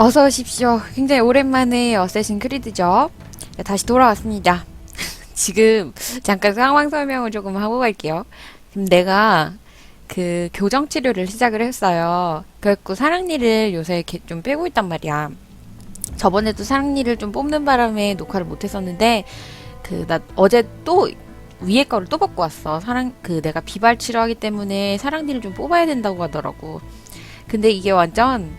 어서 오십시오. 굉장히 오랜만에 어쌔신 크리드죠. 네, 다시 돌아왔습니다. 지금 잠깐 상황 설명을 조금 하고 갈게요. 지금 내가 그 교정 치료를 시작을 했어요. 그래갖고 사랑니를 요새 이렇게 좀 빼고 있단 말이야. 저번에도 사랑니를 좀 뽑는 바람에 녹화를 못 했었는데 그 나 어제 또 위에 거를 또 벗고 왔어. 사랑 그 내가 비발 치료하기 때문에 사랑니를 좀 뽑아야 된다고 하더라고. 근데 이게 완전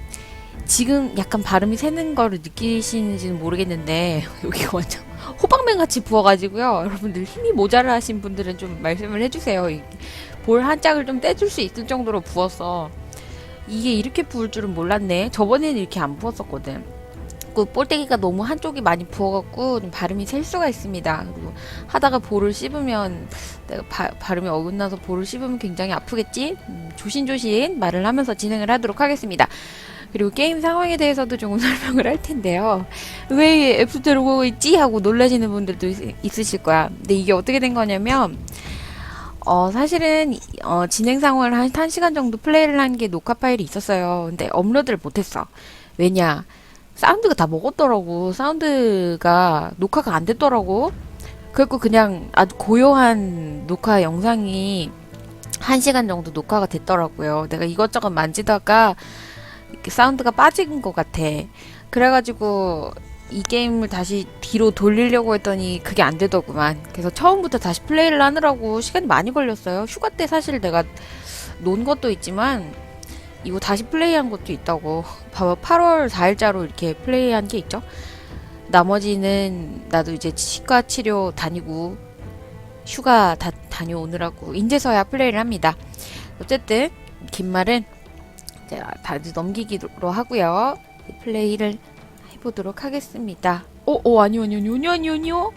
지금 약간 발음이 새는 거를 느끼시는지는 모르겠는데 여기가 완전 호박맨 같이 부어가지고요. 여러분들 힘이 모자라 하신 분들은 좀 말씀을 해주세요. 이- 볼한 짝을 좀 떼줄 수 있을 정도로 부었어. 이게 이렇게 부을 줄은 몰랐네. 저번에는 이렇게 안 부었었거든. 그 볼때기가 너무 한쪽이 많이 부어갖고 좀 발음이 셀 수가 있습니다. 그리고 하다가 볼을 씹으면 내가 바- 발음이 어긋나서 볼을 씹으면 굉장히 아프겠지? 음, 조신조신 말을 하면서 진행을 하도록 하겠습니다. 그리고 게임 상황에 대해서도 조금 설명을 할 텐데요. 왜 F 들고 있지? 하고 놀라시는 분들도 있, 있으실 거야. 근데 이게 어떻게 된 거냐면, 어, 사실은, 이- 어, 진행 상황을 한 1시간 정도 플레이를 한 게 녹화 파일이 있었어요. 근데 업로드를 못했어. 왜냐? 사운드가 다 먹었더라고. 사운드가 녹화가 안 됐더라고. 그래갖고 그냥 아주 고요한 녹화 영상이 1시간 정도 녹화가 됐더라고요. 내가 이것저것 만지다가 사운드가 빠진 것 같아. 그래가지고 이 게임을 다시 뒤로 돌리려고 했더니 그게 안 되더구만. 그래서 처음부터 다시 플레이를 하느라고 시간이 많이 걸렸어요. 휴가 때 사실 내가 논 것도 있지만 이거 다시 플레이한 것도 있다고. 봐봐 8월 4일자로 이렇게 플레이한 게 있죠. 나머지는 나도 이제 치과 치료 다니고 휴가 다 다녀오느라고 인제서야 플레이를 합니다. 어쨌든 긴 말은 제가 다시 넘기기로 하고요. 플레이를 해보도록 하겠습니다. 오, 오, 아니요, 아니요, 아니요, 아니요, 아니요.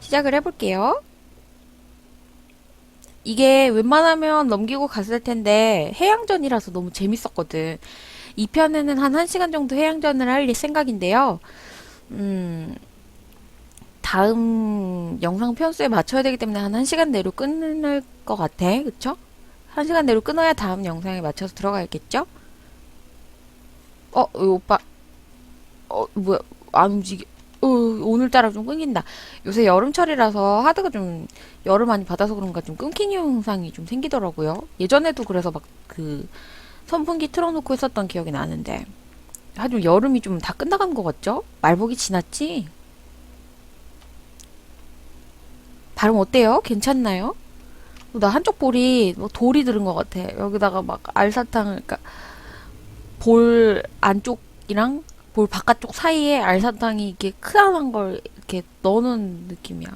시작을 해볼게요. 이게 웬만하면 넘기고 갔을 텐데 해양전이라서 너무 재밌었거든. 2편에는 한 1시간 정도 해양전을 할 생각인데요. 음, 다음 영상 편수에 맞춰야 되기 때문에 한 1시간 내로 끊을 것 같아. 그쵸? 1시간 내로 끊어야 다음 영상에 맞춰서 들어가야겠죠? 어, 이 오빠. 어, 뭐야. 안 움직여. 어, 오늘따라 좀 끊긴다. 요새 여름철이라서 하드가 좀 열을 많이 받아서 그런가 좀 끊기는 현상이 좀 생기더라고요. 예전에도 그래서 막 그 선풍기 틀어놓고 했었던 기억이 나는데. 하여튼 여름이 좀 다 끝나간 것 같죠? 말복이 지났지? 발음 어때요? 괜찮나요? 나 한쪽 볼이 뭐 돌이 들은 것 같아. 여기다가 막 알사탕을, 그러니까 볼 안쪽이랑 볼 바깥쪽 사이에 알사탕이 이렇게 크다란 걸 이렇게 넣어놓은 느낌이야.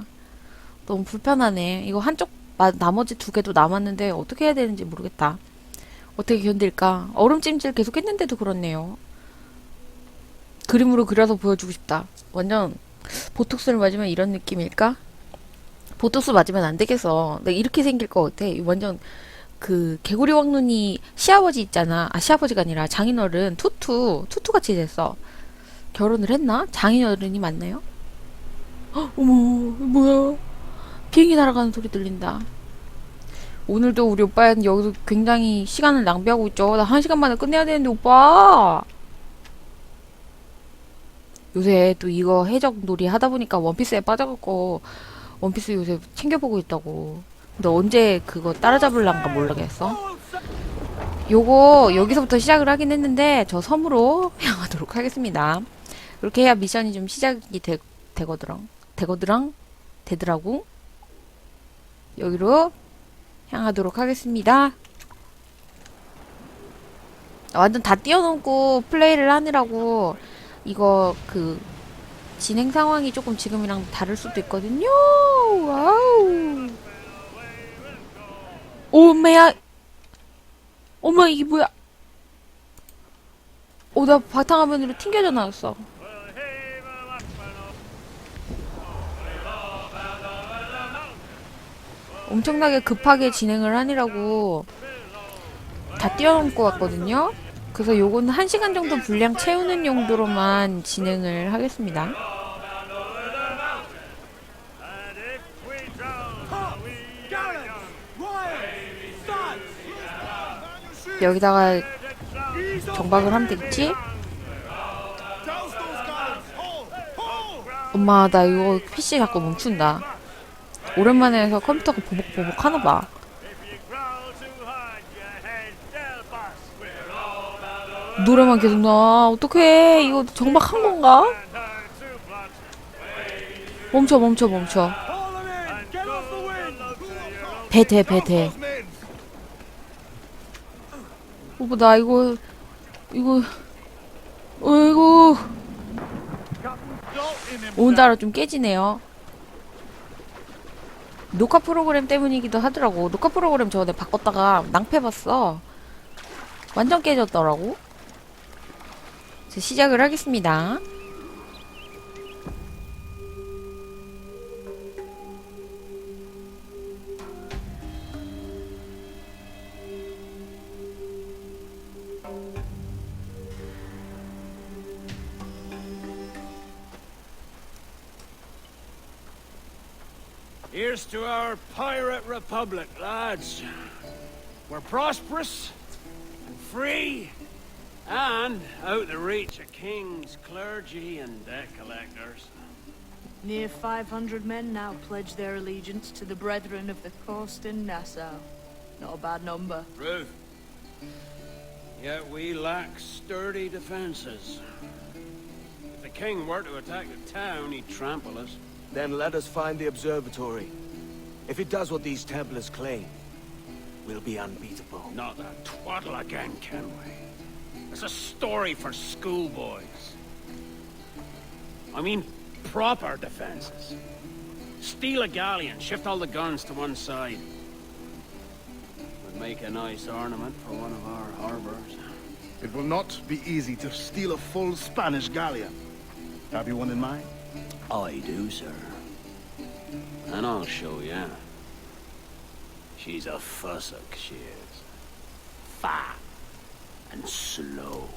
너무 불편하네. 이거 한쪽, 마- 나머지 두 개도 남았는데 어떻게 해야 되는지 모르겠다. 어떻게 견딜까? 얼음찜질 계속 했는데도 그렇네요. 그림으로 그려서 보여주고 싶다. 완전 보톡스를 맞으면 이런 느낌일까? 보톡스 맞으면 안 되겠어. 내가 이렇게 생길 것 같아. 이 완전 그 개구리 왕눈이 시아버지 있잖아. 아 시아버지가 아니라 장인어른 투투 투투 같이 됐어. 결혼을 했나? 장인어른이 맞나요? 헉, 어머 뭐야? 비행기 날아가는 소리 들린다. 오늘도 우리 오빠는 여기서 굉장히 시간을 낭비하고 있죠. 나 한 시간 만에 끝내야 되는데 오빠. 요새 또 이거 해적 놀이 하다 보니까 원피스에 빠져갖고 원피스 요새 챙겨보고 있다고. 근데 언제 그거 따라잡을란가 모르겠어. 요거 여기서부터 시작을 하긴 했는데 저 섬으로 향하도록 하겠습니다. 그렇게 해야 미션이 좀 시작이 되, 되거드랑 되거드랑 되더라고. 여기로 향하도록 하겠습니다. 완전 다 띄워놓고 플레이를 하느라고 이거 그 진행 상황이 조금 지금이랑 다를 수도 있거든요. 와우. 오메야. 어머 이게 뭐야? 오, 나 바탕화면으로 튕겨져 나왔어. 엄청나게 급하게 진행을 하느라고 다 띄워놓고 왔거든요. 그래서 요거는 1시간 정도 분량 채우는 용도로만 진행을 하겠습니다. 여기다가 정박을 하면 되겠지? 엄마 나 이거 PC 자꾸 멈춘다. 오랜만에 해서 컴퓨터가 보복보복 하나봐. 노래만 계속 나. 어떡해. 이거 정박한 건가? 멈춰 멈춰 멈춰. 배대 배대 오빠, 나 이거, 이거, 어이구. 오늘따라 좀 깨지네요. 녹화 프로그램 때문이기도 하더라고. 녹화 프로그램 저번에 바꿨다가 낭패 봤어. 완전 깨졌더라고. 자, 시작을 하겠습니다. Here's to our pirate republic, lads. We're prosperous and free and out the reach of kings, clergy, and debt collectors. Near 500 men now pledge their allegiance to the Brethren of the Coast in Nassau. Not a bad number. Ruth. Yet we lack sturdy defenses. If the king were to attack the town, he'd trample us. Then let us find the observatory. If it does what these Templars claim, we'll be unbeatable. Not that twaddle again, can we? It's a story for schoolboys. I mean, proper defenses. Steal a galleon, shift all the guns to one side. Would make a nice ornament for one of our harbors. It will not be easy to steal a full Spanish galleon. Have you one in mind? I do, sir. And I'll show ya. She's a fussock, she is. Fat and slow.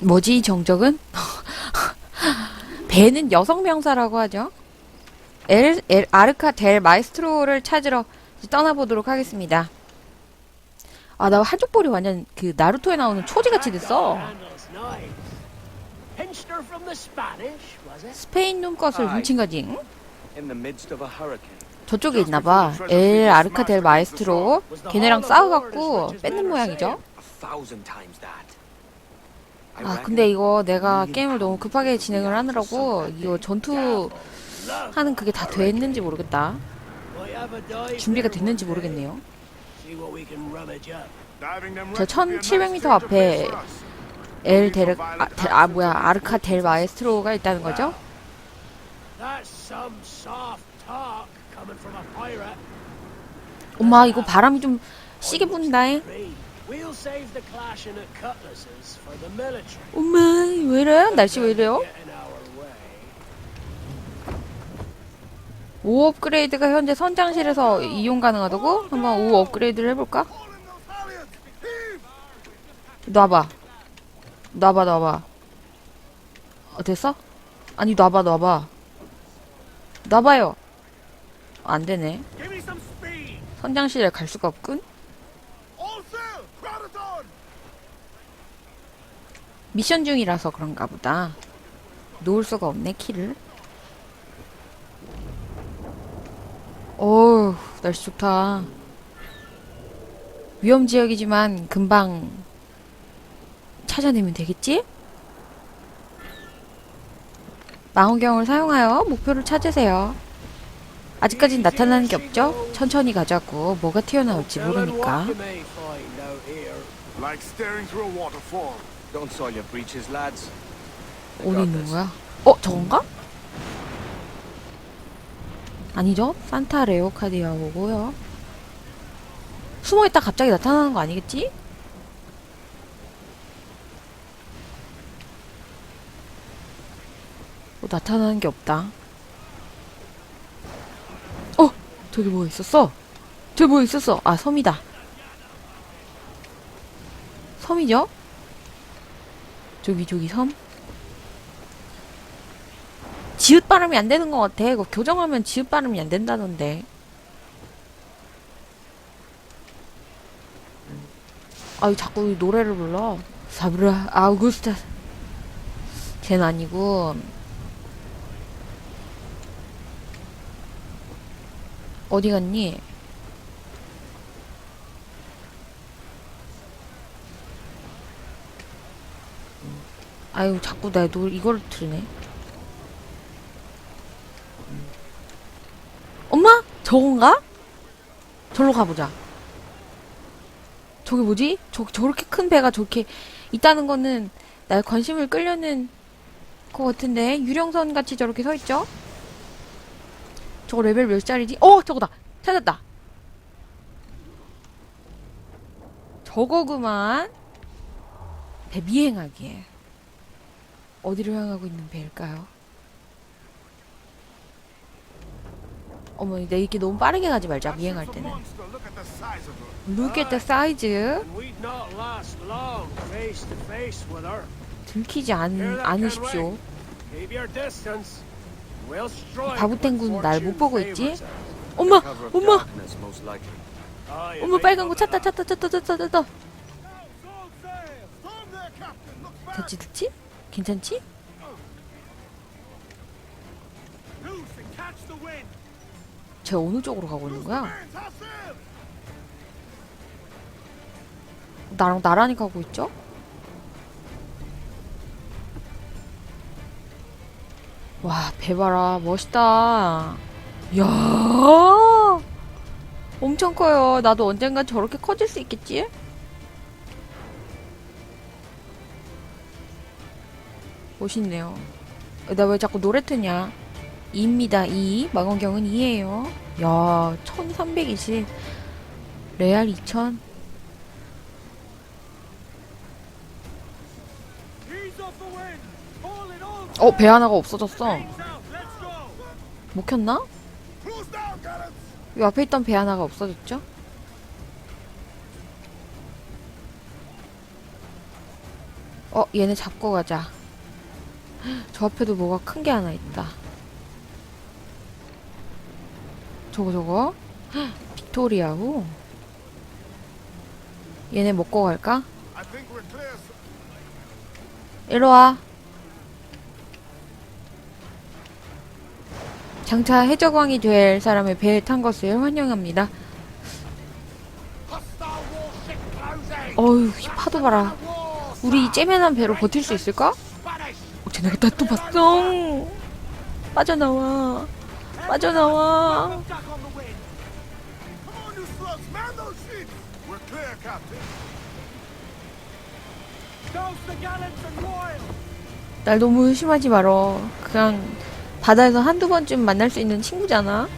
뭐지 이 정적은? 배는 여성 명사라고 하죠. 엘, 엘 아르카 델 마이스트로를 찾으러 떠나보도록 하겠습니다. 아, 나 한쪽볼이 완전 그 나루토에 나오는 초지같이 됐어. 스페인 눈것을 훔친 거지. 저쪽에 있나봐. 엘 아르카 델 마이스트로. 걔네랑 싸워갖고 뺏는 모양이죠. 아, 근데 이거 내가 게임을 너무 급하게 진행을 하느라고 이거 전투 하는 그게 다 됐는지 모르겠다. 준비가 됐는지. 모르겠네요. 저 1700m 앞에 엘 데르 아, 델, 아 뭐야 아르카 델 마에스트로가 있다는 거죠? 엄마 이거 바람이 좀 시게 분다잉. 엄마 왜 이래? 날씨 왜 이래요? 5 업그레이드가 현재 선장실에서 이용 가능하다고? 한번 5 업그레이드를 해볼까? 놔봐. 놔봐 놔봐. 어 됐어? 아니 놔봐 놔봐. 놔봐요. 안 되네. Give me some speed! 선장실에 갈 수가 없군. 미션 중이라서 그런가 보다. 놓을 수가 없네, 키를. 어우, 날씨 좋다. 위험 지역이지만 금방 찾아내면 되겠지? 망원경을 사용하여 목표를 찾으세요. 아직까진 나타나는 게 없죠? 천천히 가자고 뭐가 튀어나올지 모르니까. 어디 있는 거야? 어, 저건가? 아니죠? 산타 레오카디아고요. 숨어있다 갑자기 나타나는 거 아니겠지? 어, 나타나는 게 없다. 어! 저기 뭐 있었어? 저기 뭐 있었어? 아, 섬이다. 섬이죠? 저기, 저기 섬? 지읒 발음이 안 되는 것 같아. 이거 교정하면 지읒 발음이 안 된다던데. 아유 자꾸 이 노래를 불러 사브라 아우구스타 쟤는 아니고 어디 갔니? 아유 자꾸 나 노, 이걸 들으네 엄마? 저건가? 절로 가보자 저게 뭐지? 저, 저렇게 큰 배가 저렇게 있다는 거는 날 관심을 끌려는 것 같은데 유령선 같이 저렇게 서 있죠? 저거 레벨 몇 짜리지? 어 저거다 찾았다 저거구만 배 미행하기에 어디로 향하고 있는 배일까요? 어머 내 이렇게 너무 빠르게 가지 말자 미행할 때는 Look at the size. 들키지 않, 않으십시오 Keep your distance. We'll strike 바보탱군 when 날못 fortune 보고 있지? 엄마 엄마. Ah, 엄마 빨간 거 찾다. 찾다 찾다 찾다 찾다! 됐지 됐지? 괜찮지? 쟤 어느 쪽으로 가고 있는 거야? 나랑 나란히 가고 있죠? 와, 배 봐라. 멋있다. 이야. 엄청 커요. 나도 언젠간 저렇게 커질 수 있겠지? 멋있네요. 나 왜 자꾸 노래 트냐? 2입니다, 2. 망원경은 2예요. 야, 1320. 레알 2000. Ease off the wind! All in all! 어, 배 하나가 없어졌어. 못 켰나? 이 앞에 있던 배 하나가 없어졌죠? 어, 얘네 잡고 가자. 저 앞에도 뭐가 큰 게 하나 있다. 저거 저거? 빅토리아고? 얘네 먹고 갈까? I think we're clear, sir. 일로 와. 장차 해적왕이 될 사람의 배에 탄 것을 환영합니다. 어휴, 이 파도 봐라. 우리 이 째매난 배로 버틸 수 있을까? 어, 쟤네가 나또 봤어. 빠져나와. 빠져나와. 날 너무 의심하지 말어. 그냥 바다에서 한두 번쯤 만날 수 있는 친구잖아.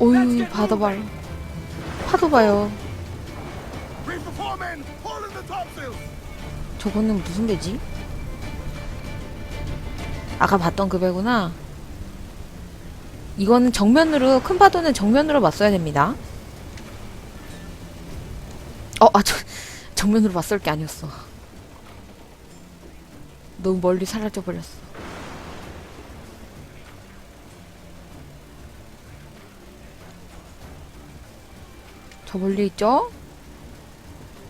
이 바다 봐라. 파도 봐요. 저거는 무슨 배지? 아까 봤던 그 배구나. 이거는 정면으로 큰 파도는 정면으로 맞서야 됩니다. 어, 아, 저, 정면으로 맞설 게 아니었어. 너무 멀리 사라져 버렸어. 저 멀리 있죠?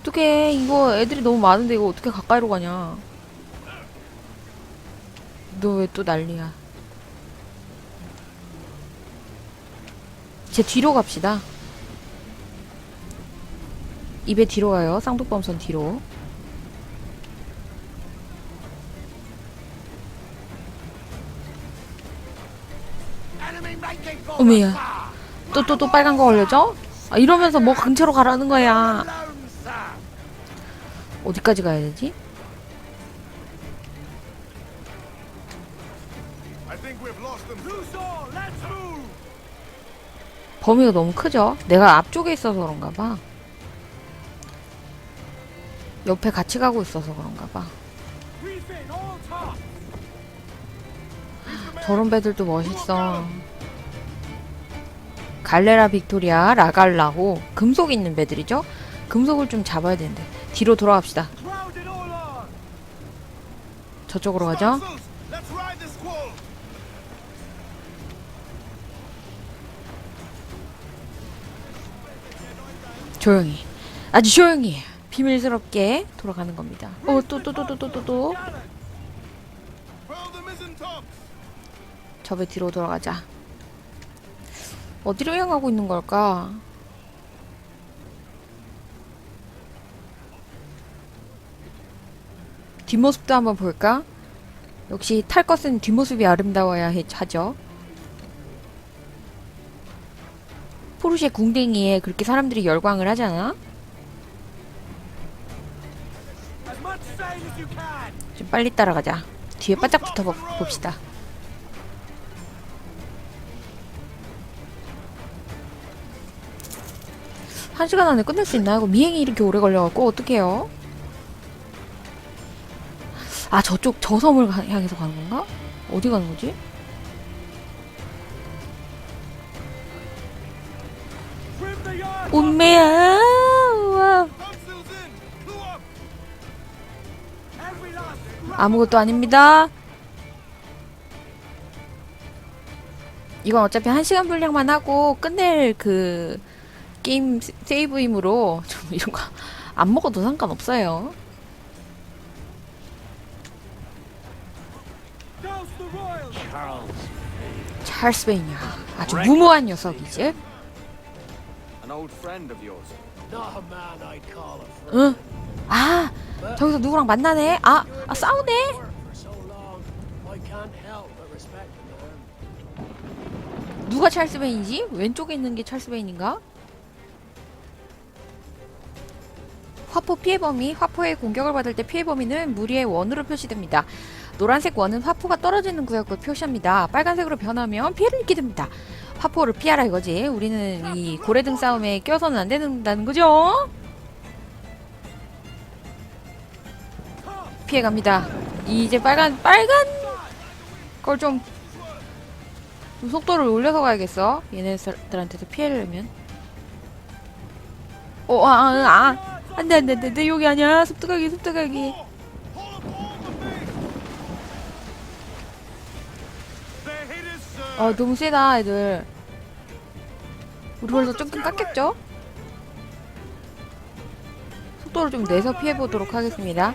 어떡해 이거 애들이 너무 많은데 이거 어떻게 가까이로 가냐 너 왜 또 난리야 제 뒤로 갑시다 입에 뒤로 가요 쌍둥범선 뒤로 sir! 또또 또 빨간 거 걸려져? 아, 이러면서 뭐 근처로 가라는 거야! 어디까지 가야 되지? 범위가 너무 크죠? 내가 앞쪽에 있어서 그런가 봐 옆에 같이 가고 있어서 그런가 봐! 저런 배들도 멋있어. 갈레라 빅토리아, 라갈라고 금속 있는 배들이죠? 금속을 좀 잡아야 되는데 뒤로 돌아갑시다. 저쪽으로 가죠? 조용히. 아주 조용히. 비밀스럽게 돌아가는 겁니다. 어, 또, 또, 또, 또, 또, 또, 또. Throw the mizzen tops! 저배 뒤로 돌아가자. 어디로 향하고 있는 걸까? 뒷모습도 한번 볼까? 역시 탈 것은 뒷모습이 아름다워야 해- 하죠. 포르쉐 궁뎅이에 그렇게 사람들이 열광을 하잖아? 좀 빨리 따라가자. 뒤에 바짝 붙어 보- 봅시다. 한 시간 안에 끝낼 수 있나요? 이거 미행이 이렇게 오래 걸려갖고 어떡해요? 아 저쪽 저 섬을 가- 향해서 가는 건가? 어디 가는 거지? 운매야 우와. 아무것도 아닙니다 이건 어차피 한 시간 분량만 하고 끝낼 그 게임 세- 세이브이므로 좀 이런 거 안 먹어도 상관없어요. 찰스 베이냐 아주 무모한 녀석이지 An old friend of yours. Not a man I'd call a friend. 응? 아 저기서 누구랑 만나네 아, 아 싸우네 For so long, I can't help but respect the man. 누가 찰스 베인이지? 왼쪽에 있는 게 찰스 베인인가? 화포 피해 범위, 화포의 공격을 받을 때 피해 범위는 무리의 원으로 표시됩니다. 노란색 원은 화포가 떨어지는 구역을 표시합니다. 빨간색으로 변하면 피해를 입게 됩니다. 화포를 피하라 이거지. 우리는 이 고래등 싸움에 껴서는 안 된다는 거죠? 피해갑니다. 이제 빨간 빨간 걸좀좀 속도를 올려서 가야겠어. 얘네들한테도 피해려면. 어, 아, 아, 아. 안 돼, 안 돼, 안 돼, 안 돼. 여기 아니야. 습득하기, 습득하기. 아, 너무 세다, 애들. 우리 벌써 조금 깎였죠? 속도를 좀 내서 피해보도록 하겠습니다.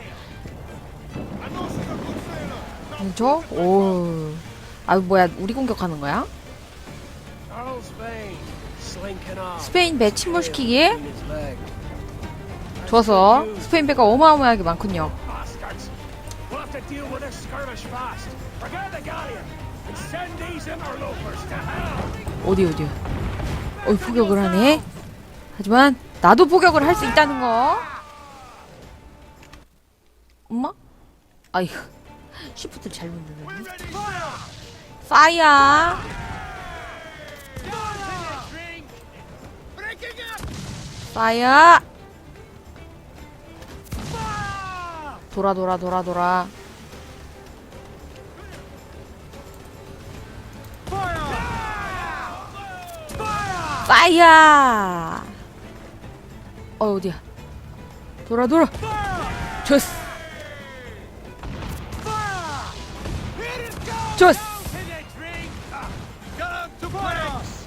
그렇죠? 오. 아, 뭐야, 우리 공격하는 거야? 스페인 배 leg. 좋아서 스페인 배가 어마어마하게 많군요. 어디 어디 어이 포격을 하네? 하지만 나도 포격을 할 수 있다는 거. 엄마? 아이고 시프트 잘못 눌렀네. 파이어! 파이어! 돌아 돌아 돌아 돌아 파이어. 어 어디야? 돌아 돌아. 좋스 좋스 to place!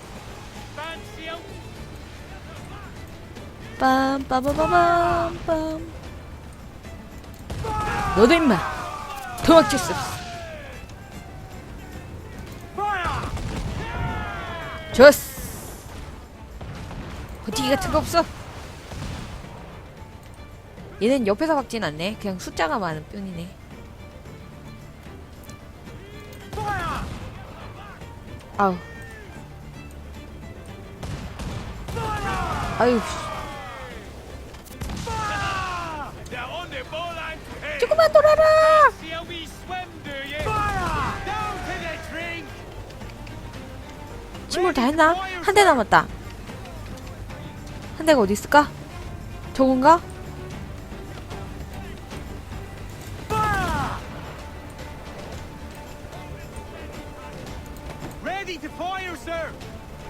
빰빠바바밤 빰. 너도 임마 도망칠 수 없어. 좋스 버티기 같은 거 없어 얘는 옆에서 박진 않네 그냥 숫자가 많은 뿐이네 아우 아유! 조금만 돌아라! 침몰 다 했나? 한 대 남았다 한 대가 어디 있을까? 저건가?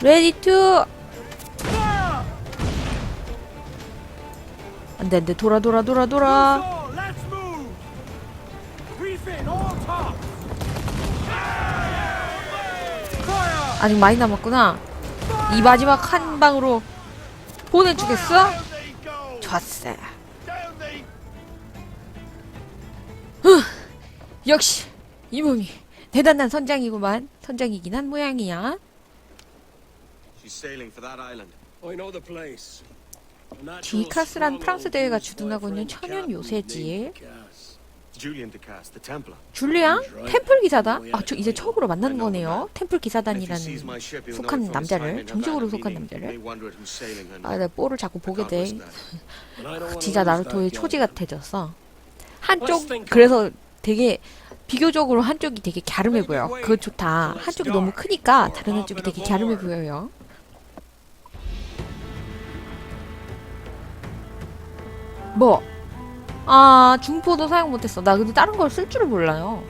레디 투 안돼 안돼 돌아 돌아 돌아 돌아! 아직 많이 남았구나 이 마지막 한 방으로 보내주겠어? 좋았어. 후, 역시 이 몸이 대단한 선장이구만. 선장이긴 한 모양이야. 디카스란 프랑스 대회가 주둔하고 있는 천연 요새지. 줄리앙? 템플 기사단? 아, 저 이제 처음으로 만나는 거네요. 템플 기사단이라는 속한 남자를, 정식으로 속한 남자를. 아. 내가 뽀를 자꾸 보게 돼. 진짜 나루토의 초지 같아졌어. 한쪽 그래서 되게 비교적으로 한쪽이 되게 갸름해 보여. 그거 좋다. 한쪽이 너무 크니까 다른 한쪽이 되게 갸름해 보여요. 뭐? 아 중포도 사용 못했어. 나 근데 다른 걸 쓸 줄을 몰라요.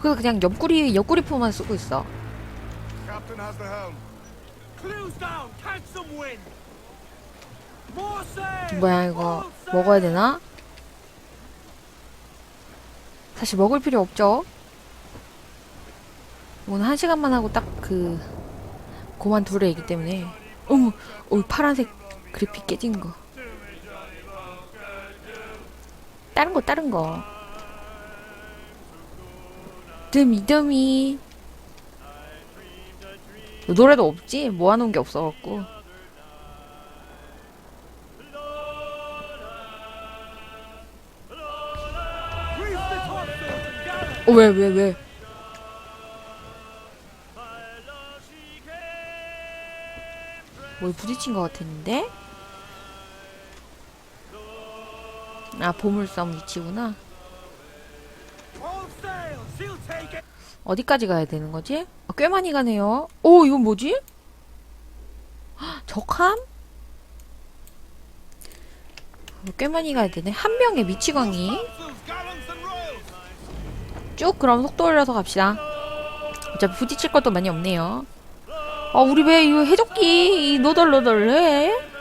그래서 그냥 옆구리 옆구리 포만 쓰고 있어. Captain has the helm. Clues down. Catch some wind. More sail. 뭐야 이거 먹어야 되나? 사실 먹을 필요 없죠. 오늘 한 시간만 하고 딱 그 고만 둘의 얘기 때문에 어머, 어 파란색 그래픽 깨진 거. 다른 거 다른 거. 드미 드미. 노래도 없지? 모아놓은 게 없어갖고. 어, 왜, 왜, 왜? 뭘 부딪힌 것 같았는데? 아, 보물섬 위치구나. 어디까지 가야 되는 거지? 아, 꽤 많이 가네요. 오, 이건 뭐지? 헉, 적함? 어, 꽤 많이 가야 되네. 한 명의 미치광이. 쭉 그럼 속도 올려서 갑시다. 어차피 부딪힐 것도 많이 없네요. 아 우리 배 이거 해적기 노덜노덜해.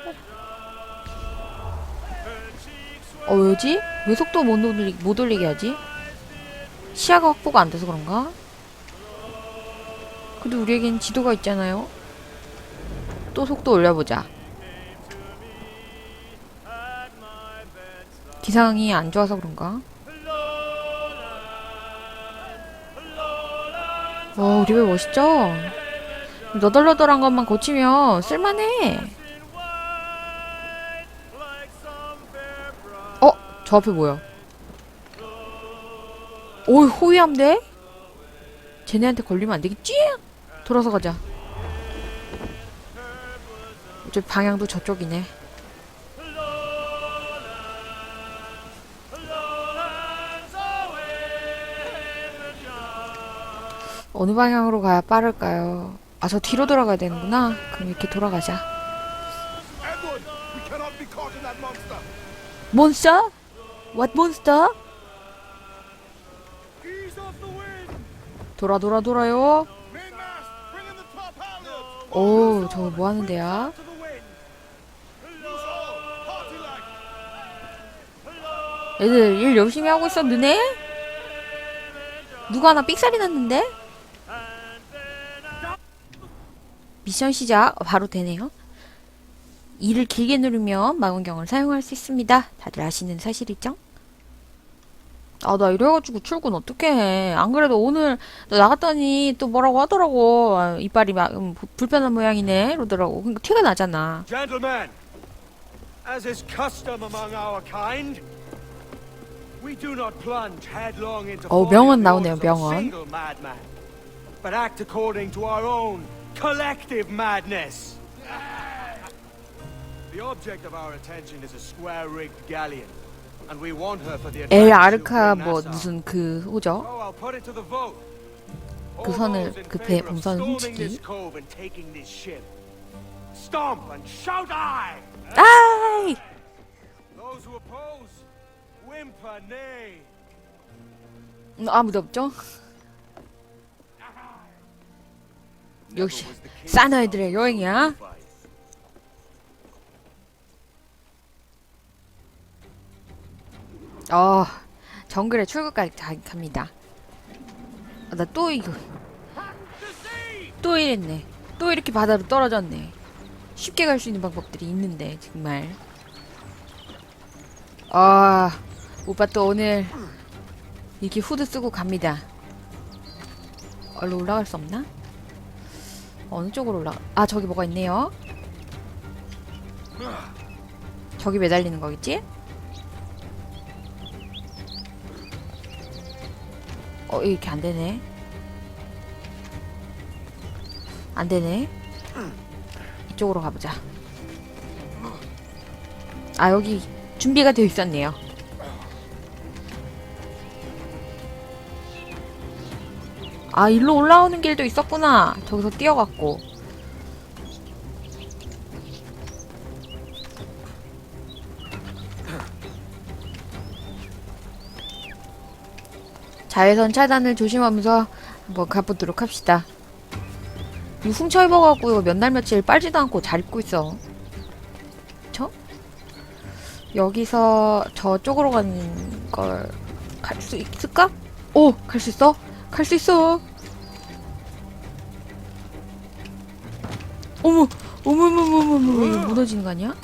어 왜지? 왜 속도 못 올리 못 올리게 하지? 시야가 확보가 안 돼서 그런가? 그래도 우리에겐 지도가 있잖아요. 또 속도 올려보자. 기상이 안 좋아서 그런가? 와, 우리 배 멋있죠? 너덜너덜한 것만 고치면 쓸만해. 저 앞에 뭐야? 오, 호위함대? 쟤네한테 걸리면 안 되겠지? 돌아서 가자. 저 방향도 저쪽이네. 어느 방향으로 가야 빠를까요? 아, 저 뒤로 돌아가야 되는구나. 그럼 이렇게 돌아가자. 몬스터? What monster? 돌아 돌아 돌아요. 오, 저거 뭐 하는 데야? 애들 일 열심히 하고 있어, 너네? 누가 하나 삑살이 났는데? 미션 시작 어, 바로 되네요. 이를 길게 누르면 망원경을 사용할 수 있습니다. 다들 아시는 사실이죠? 아, 나 이래가지고 출근 어떻게 해. 안 그래도 오늘 너 나갔더니 또 뭐라고 하더라고. 아, 이빨이 막 음, 부- 불편한 모양이네. 이러더라고. 그러니까 티가 나잖아. Gentlemen, as is custom among our kind, we do not plunge headlong into 어, 명언 나오네요, 명언. but act according to our own collective madness. 엘 아르카 뭐. 무슨 그 호죠? Oh, I'll put it to the vote. 그 선을 those in 그배 favor of 범선을 storming 훔치기. 아이! Those who oppose, whimper nay. 음, 아무도 없죠? 역시 싸너이들의 여행이야. 어, 정글에 출구까지 가- 갑니다. 아, 나 또 이거 또 이랬네. 또 이렇게 바다로 떨어졌네. 쉽게 갈 수 있는 방법들이 있는데 정말. 아, 오빠 또 오늘 이렇게 후드 쓰고 갑니다. 얼른 올라갈 수 없나? 어느 쪽으로 올라가? 아 저기 뭐가 있네요. 저기 매달리는 거겠지? 어 이렇게 안 되네. 안 되네. 이쪽으로 가보자. 아 여기 준비가 되어 있었네요. 아 일로 올라오는 길도 있었구나. 저기서 뛰어갔고. 자외선 차단을 조심하면서 한번 가보도록 합시다. 이 훔쳐 입어갖고 이거 몇 날 며칠 빨지도 않고 잘 입고 있어. 저? 여기서 저쪽으로 가는 걸 갈 수 있을까? 오! 갈 수 있어? 갈 수 있어! 어머! 어머머머머머 무너지는 거 아니야?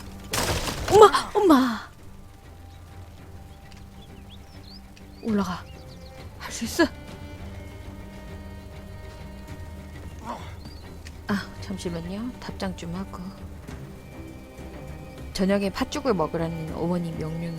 엄마! 엄마! 올라가. 있어! 아, 잠시만요. 답장 좀 하고. 저녁에 팥죽을 먹으라는 어머니 명령